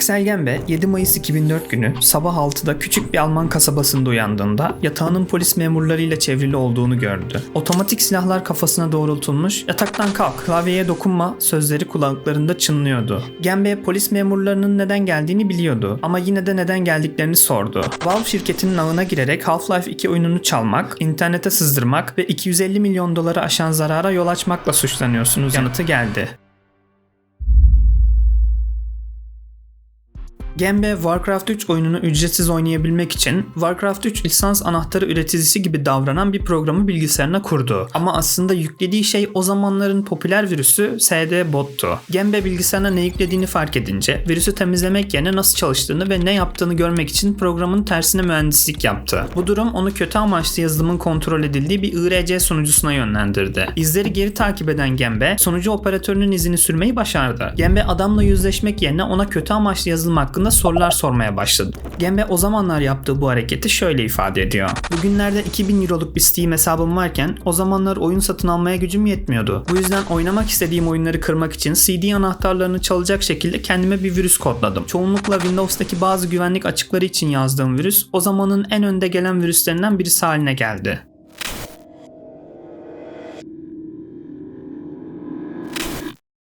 Axel Gembe 7 Mayıs 2004 günü sabah 6'da küçük bir Alman kasabasında uyandığında yatağının polis memurlarıyla çevrili olduğunu gördü. Otomatik silahlar kafasına doğrultulmuş, yataktan kalk, klavyeye dokunma sözleri kulaklarında çınlıyordu. Gembe polis memurlarının neden geldiğini biliyordu ama yine de neden geldiklerini sordu. Valve şirketinin ağına girerek Half-Life 2 oyununu çalmak, internete sızdırmak ve 250 milyon doları aşan zarara yol açmakla suçlanıyorsunuz yanıtı geldi. Gembe Warcraft 3 oyununu ücretsiz oynayabilmek için Warcraft 3 lisans anahtarı üreticisi gibi davranan bir programı bilgisayarına kurdu. Ama aslında yüklediği şey o zamanların popüler virüsü SD Bot'tu. Gembe bilgisayarına ne yüklediğini fark edince virüsü temizlemek yerine nasıl çalıştığını ve ne yaptığını görmek için programın tersine mühendislik yaptı. Bu durum onu kötü amaçlı yazılımın kontrol edildiği bir IRC sunucusuna yönlendirdi. İzleri geri takip eden Gembe sonucu operatörünün izini sürmeyi başardı. Gembe adamla yüzleşmek yerine ona kötü amaçlı yazılım hakkında sorular sormaya başladı. Gembe o zamanlar yaptığı bu hareketi şöyle ifade ediyor. Bugünlerde 2000 euroluk bir Steam hesabım varken o zamanlar oyun satın almaya gücüm yetmiyordu. Bu yüzden oynamak istediğim oyunları kırmak için CD anahtarlarını çalacak şekilde kendime bir virüs kodladım. Çoğunlukla Windows'taki bazı güvenlik açıkları için yazdığım virüs o zamanın en önde gelen virüslerinden birisi haline geldi.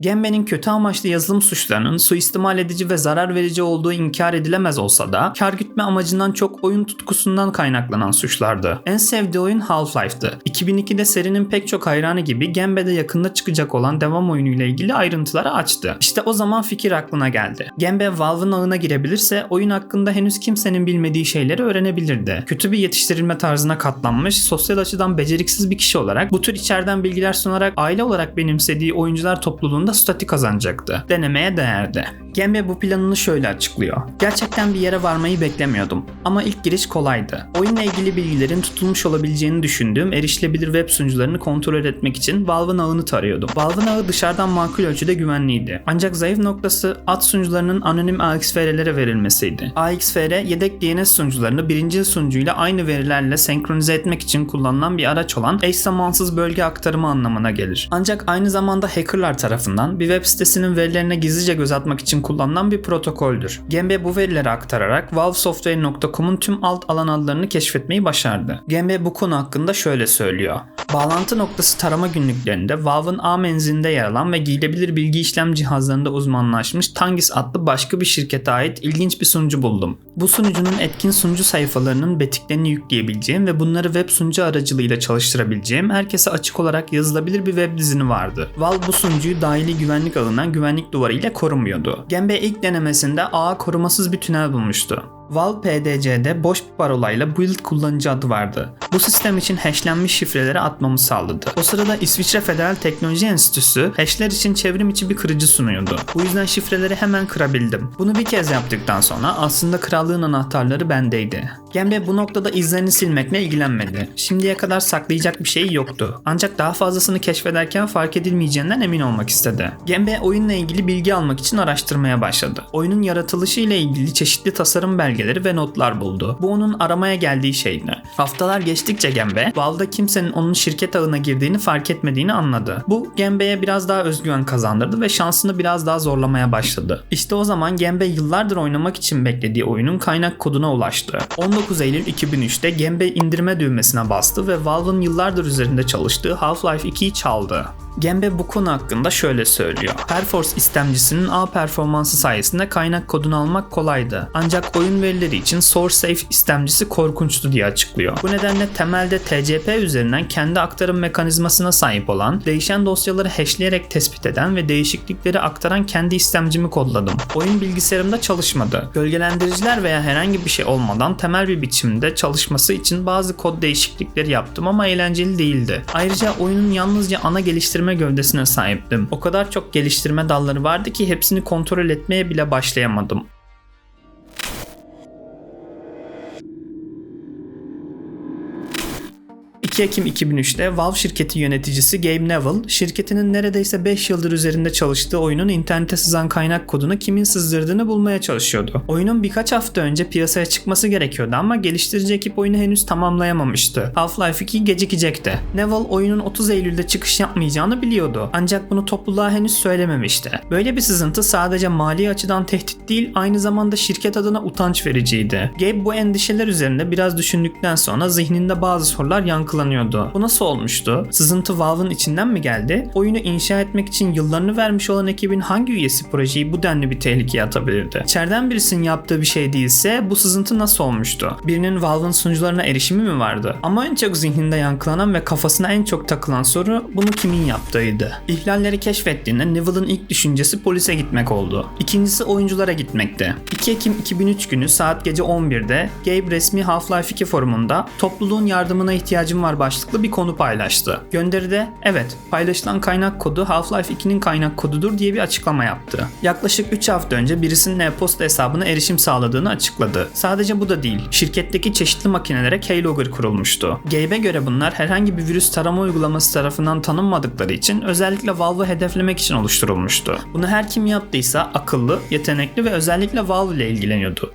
Gembe'nin kötü amaçlı yazılım suçlarının suistimal edici ve zarar verici olduğu inkar edilemez olsa da kar gütme amacından çok oyun tutkusundan kaynaklanan suçlardı. En sevdiği oyun Half-Life'dı. 2002'de serinin pek çok hayranı gibi Gembe'de yakında çıkacak olan devam oyunuyla ilgili ayrıntıları açtı. İşte o zaman fikir aklına geldi. Gembe Valve'ın ağına girebilirse oyun hakkında henüz kimsenin bilmediği şeyleri öğrenebilirdi. Kötü bir yetiştirilme tarzına katlanmış, sosyal açıdan beceriksiz bir kişi olarak bu tür içeriden bilgiler sunarak aile olarak benimsediği oyuncular topluluğunda statü kazanacaktı. Denemeye değerdi. Gembe bu planını şöyle açıklıyor. Gerçekten bir yere varmayı beklemiyordum ama ilk giriş kolaydı. Oyunla ilgili bilgilerin tutulmuş olabileceğini düşündüğüm erişilebilir web sunucularını kontrol etmek için Valve'ın ağını tarıyordum. Valve'ın ağı dışarıdan makul ölçüde güvenliydi. Ancak zayıf noktası ad sunucularının anonim AXFR'lere verilmesiydi. AXFR yedek DNS sunucularını birinci sunucuyla aynı verilerle senkronize etmek için kullanılan bir araç olan eş zamansız bölge aktarımı anlamına gelir. Ancak aynı zamanda hackerlar tarafından bir web sitesinin verilerine gizlice göz atmak için kullanılan bir protokoldür. Gembe bu verileri aktararak valvesoftware.com'un tüm alt alan adlarını keşfetmeyi başardı. Gembe bu konu hakkında şöyle söylüyor. Bağlantı noktası tarama günlüklerinde Valve'ın A menzilinde yer alan ve giyilebilir bilgi işlem cihazlarında uzmanlaşmış Tangis adlı başka bir şirkete ait ilginç bir sunucu buldum. Bu sunucunun etkin sunucu sayfalarının betiklerini yükleyebileceğim ve bunları web sunucu aracılığıyla çalıştırabileceğim herkese açık olarak yazılabilir bir web dizini vardı. Valve bu sunucuyu dahili güvenlik ağından güvenlik duvarı ile korumuyordu. Gembe ilk denemesinde ağa korumasız bir tünel bulmuştu. Valve PDC'de boş bir parolayla build kullanıcı adı vardı. Bu sistem için hashlenmiş şifreleri atmamı sağladı. O sırada İsviçre Federal Teknoloji Enstitüsü hashler için çevrim içi bir kırıcı sunuyordu. Bu yüzden şifreleri hemen kırabildim. Bunu bir kez yaptıktan sonra aslında krallığın anahtarları bendeydi. Gembe bu noktada izlerini silmekle ilgilenmedi. Şimdiye kadar saklayacak bir şey yoktu. Ancak daha fazlasını keşfederken fark edilmeyeceğinden emin olmak istedi. Gembe oyunla ilgili bilgi almak için araştırmaya başladı. Oyunun yaratılışı ile ilgili çeşitli tasarım belgeleri ve notlar buldu. Bu onun aramaya geldiği şeydi. Haftalar geçtikçe Gembe, Valve'da kimsenin onun şirket ağına girdiğini fark etmediğini anladı. Bu Gembe'ye biraz daha özgüven kazandırdı ve şansını biraz daha zorlamaya başladı. İşte o zaman Gembe yıllardır oynamak için beklediği oyunun kaynak koduna ulaştı. 19 Eylül 2003'te Gembe indirme düğmesine bastı ve Valve'ın yıllardır üzerinde çalıştığı Half-Life 2'yi çaldı. Gembe bu konu hakkında şöyle söylüyor. Perforce istemcisinin A performansı sayesinde kaynak kodunu almak kolaydı. Ancak oyun verileri için SourceSafe istemcisi korkunçtu diye açıklıyor. Bu nedenle temelde TCP üzerinden kendi aktarım mekanizmasına sahip olan, değişen dosyaları hashleyerek tespit eden ve değişiklikleri aktaran kendi istemcimi kodladım. Oyun bilgisayarımda çalışmadı. Gölgelendiriciler veya herhangi bir şey olmadan temel bir biçimde çalışması için bazı kod değişiklikleri yaptım ama eğlenceli değildi. Ayrıca oyunun yalnızca ana geliştirme gövdesine sahiptim. O kadar çok geliştirme dalları vardı ki hepsini kontrol etmeye bile başlayamadım. 2 Ekim 2003'te Valve şirketi yöneticisi Gabe Neville, şirketinin neredeyse 5 yıldır üzerinde çalıştığı oyunun internete sızan kaynak kodunu kimin sızdırdığını bulmaya çalışıyordu. Oyunun birkaç hafta önce piyasaya çıkması gerekiyordu ama geliştirici ekip oyunu henüz tamamlayamamıştı. Half-Life 2 gecikecekti. Neville oyunun 30 Eylül'de çıkış yapmayacağını biliyordu. Ancak bunu topluluğa henüz söylememişti. Böyle bir sızıntı sadece mali açıdan tehdit değil, aynı zamanda şirket adına utanç vericiydi. Gabe bu endişeler üzerinde biraz düşündükten sonra zihninde bazı sorular yankılanıyordu. Bu nasıl olmuştu? Sızıntı Valve'ın içinden mi geldi? Oyunu inşa etmek için yıllarını vermiş olan ekibin hangi üyesi projeyi bu denli bir tehlikeye atabilirdi? İçeriden birisinin yaptığı bir şey değilse bu sızıntı nasıl olmuştu? Birinin Valve'ın sunucularına erişimi mi vardı? Ama en çok zihninde yankılanan ve kafasına en çok takılan soru bunu kimin yaptığıydı. İhlalleri keşfettiğinde Neville'ın ilk düşüncesi polise gitmek oldu. İkincisi oyunculara gitmekti. 2 Ekim 2003 günü saat gece 11'de Gabe resmi Half-Life 2 forumunda topluluğun yardımına ihtiyacım var başlıklı bir konu paylaştı. Gönderide evet paylaşılan kaynak kodu Half-Life 2'nin kaynak kodudur diye bir açıklama yaptı. Yaklaşık 3 hafta önce birisinin e-posta hesabına erişim sağladığını açıkladı. Sadece bu da değil. Şirketteki çeşitli makinelere keylogger kurulmuştu. Gabe'e göre bunlar herhangi bir virüs tarama uygulaması tarafından tanınmadıkları için özellikle Valve'ı hedeflemek için oluşturulmuştu. Bunu her kim yaptıysa akıllı, yetenekli ve özellikle Valve ile ilgileniyordu.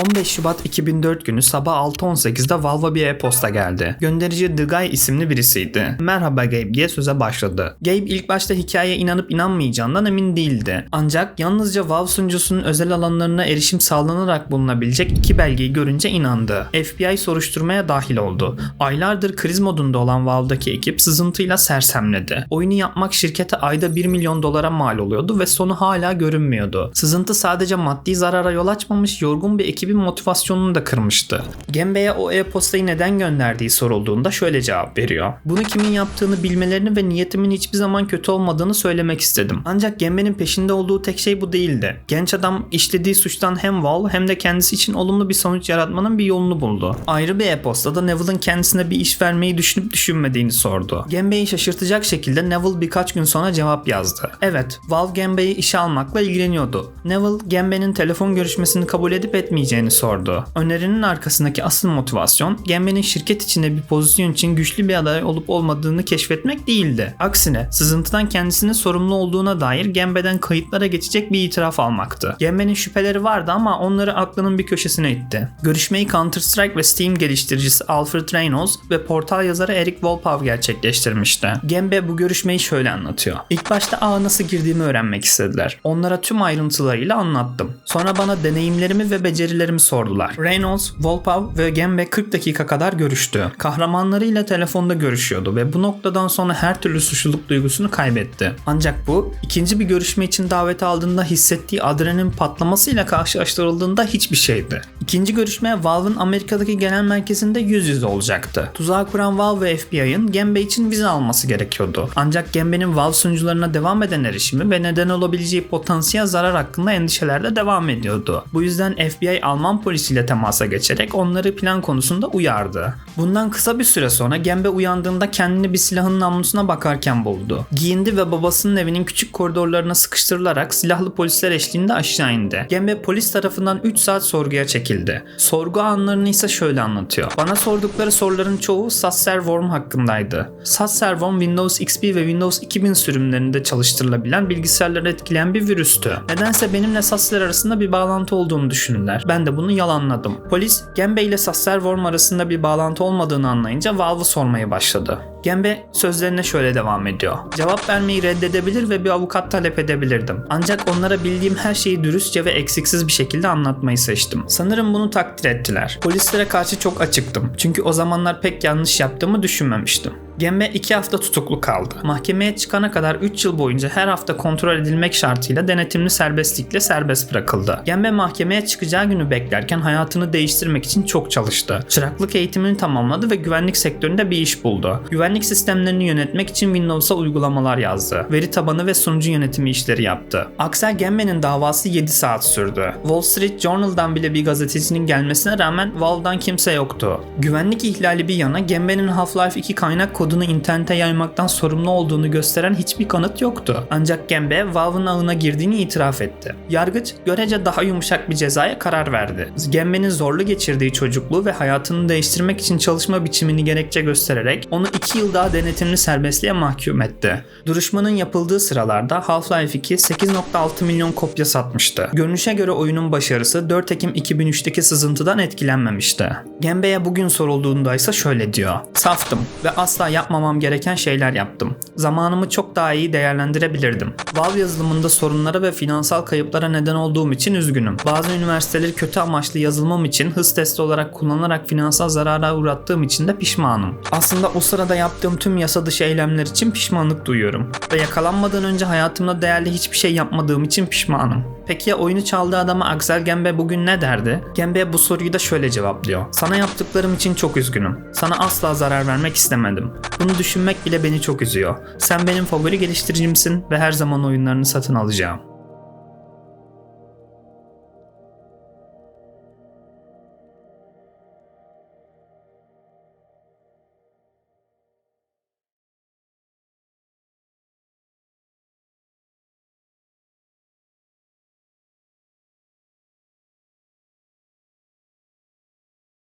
15 Şubat 2004 günü sabah 6.18'de Valve'a bir e-posta geldi. Gönderici The Guy isimli birisiydi. Merhaba Gabe diye söze başladı. Gabe ilk başta hikayeye inanıp inanmayacağından emin değildi. Ancak yalnızca Valve sunucusunun özel alanlarına erişim sağlanarak bulunabilecek iki belgeyi görünce inandı. FBI soruşturmaya dahil oldu. Aylardır kriz modunda olan Valve'daki ekip sızıntıyla sersemledi. Oyunu yapmak şirkete ayda 1 milyon dolara mal oluyordu ve sonu hala görünmüyordu. Sızıntı sadece maddi zarara yol açmamış yorgun bir ekibin motivasyonunu da kırmıştı. Gembe'ye o e-postayı neden gönderdiği sorulduğunda şöyle cevap veriyor. Bunu kimin yaptığını bilmelerini ve niyetimin hiçbir zaman kötü olmadığını söylemek istedim. Ancak Gembe'nin peşinde olduğu tek şey bu değildi. Genç adam işlediği suçtan hem Val hem de kendisi için olumlu bir sonuç yaratmanın bir yolunu buldu. Ayrı bir e-postada Neville'ın kendisine bir iş vermeyi düşünüp düşünmediğini sordu. Gembe'yi şaşırtacak şekilde Neville birkaç gün sonra cevap yazdı. Evet, Valve Gembe'yi işe almakla ilgileniyordu. Neville, Gembe'nin telefon görüşmesini kabul edip etmeyeceğini sordu. Önerinin arkasındaki asıl motivasyon Gembe'nin şirket içinde bir pozisyon için güçlü bir aday olup olmadığını keşfetmek değildi. Aksine sızıntıdan kendisinin sorumlu olduğuna dair Gembe'den kayıtlara geçecek bir itiraf almaktı. Gembe'nin şüpheleri vardı ama onları aklının bir köşesine itti. Görüşmeyi Counter Strike ve Steam geliştiricisi Alfred Reynolds ve portal yazarı Eric Volpov gerçekleştirmişti. Gembe bu görüşmeyi şöyle anlatıyor. İlk başta ağa nasıl girdiğimi öğrenmek istediler. Onlara tüm ayrıntılarıyla anlattım. Sonra bana deneyimlerimi ve becerilerimi sordular. Reynolds, Volpov ve Gembe 40 dakika kadar görüştü. Kahramanlarıyla telefonda görüşüyordu ve bu noktadan sonra her türlü suçluluk duygusunu kaybetti. Ancak bu ikinci bir görüşme için davet aldığında hissettiği adrenalin patlamasıyla karşılaştırıldığında hiçbir şeydi. İkinci görüşme Valve'ın Amerika'daki genel merkezinde yüz yüze olacaktı. Tuzağı kuran Valve ve FBI'ın Gembe için vize alması gerekiyordu. Ancak Gembe'nin Valve sunucularına devam eden erişimi ve neden olabileceği potansiyel zarar hakkında endişeler de devam ediyordu. Bu yüzden FBI Alman polisiyle temasa geçerek onları plan konusunda uyardı. Bundan kısa bir süre sonra Gembe uyandığında kendini bir silahın namlusuna bakarken buldu. Giyindi ve babasının evinin küçük koridorlarına sıkıştırılarak silahlı polisler eşliğinde aşağı indi. Gembe polis tarafından 3 saat sorguya çekildi. Sorgu anlarını ise şöyle anlatıyor. Bana sordukları soruların çoğu Sasserworm hakkındaydı. Sasserworm Windows XP ve Windows 2000 sürümlerinde çalıştırılabilen bilgisayarları etkileyen bir virüstü. Nedense benimle Sasser arasında bir bağlantı olduğunu düşündüler. Ben de bunu yalanladım. Polis Gembe ile Sasserworm arasında bir bağlantı olmadığını anlayınca Valve'ı sormaya başladı. Gembe sözlerine şöyle devam ediyor. Cevap vermeyi reddedebilir ve bir avukat talep edebilirdim. Ancak onlara bildiğim her şeyi dürüstçe ve eksiksiz bir şekilde anlatmayı seçtim. Sanırım bunu takdir ettiler. Polislere karşı çok açıktım. Çünkü o zamanlar pek yanlış yaptığımı düşünmemiştim. Gembe 2 hafta tutuklu kaldı. Mahkemeye çıkana kadar 3 yıl boyunca her hafta kontrol edilmek şartıyla denetimli serbestlikle serbest bırakıldı. Gembe mahkemeye çıkacağı günü beklerken hayatını değiştirmek için çok çalıştı. Çıraklık eğitimini tamamladı ve güvenlik sektöründe bir iş buldu. Güvenlik sistemlerini yönetmek için Windows'a uygulamalar yazdı. Veri tabanı ve sunucu yönetimi işleri yaptı. Aksel Gembe'nin davası 7 saat sürdü. Wall Street Journal'dan bile bir gazetecinin gelmesine rağmen Valve'dan kimse yoktu. Güvenlik ihlali bir yana Gembe'nin Half-Life 2 kaynak kodu kodunu internete yaymaktan sorumlu olduğunu gösteren hiçbir kanıt yoktu. Ancak Gembe Valve'ın ağına girdiğini itiraf etti. Yargıç görece daha yumuşak bir cezaya karar verdi. Gembe'nin zorlu geçirdiği çocukluğu ve hayatını değiştirmek için çalışma biçimini gerekçe göstererek onu 2 yıl daha denetimli serbestliğe mahkum etti. Duruşmanın yapıldığı sıralarda Half-Life 2 8.6 milyon kopya satmıştı. Görünüşe göre oyunun başarısı 4 Ekim 2003'teki sızıntıdan etkilenmemişti. Gembe'ye bugün sorulduğunda ise şöyle diyor. Saftım ve asla yapmamam gereken şeyler yaptım. Zamanımı çok daha iyi değerlendirebilirdim. Valve yazılımında sorunlara ve finansal kayıplara neden olduğum için üzgünüm. Bazı üniversiteleri kötü amaçlı yazılmam için hız testi olarak kullanarak finansal zarara uğrattığım için de pişmanım. Aslında o sırada yaptığım tüm yasa dışı eylemler için pişmanlık duyuyorum. Ve yakalanmadan önce hayatımda değerli hiçbir şey yapmadığım için pişmanım. Peki ya oyunu çaldığı adama Axel Gembe bugün ne derdi? Gembe bu soruyu da şöyle cevaplıyor. Sana yaptıklarım için çok üzgünüm. Sana asla zarar vermek istemedim. Bunu düşünmek bile beni çok üzüyor. Sen benim favori geliştiricimsin ve her zaman oyunlarını satın alacağım.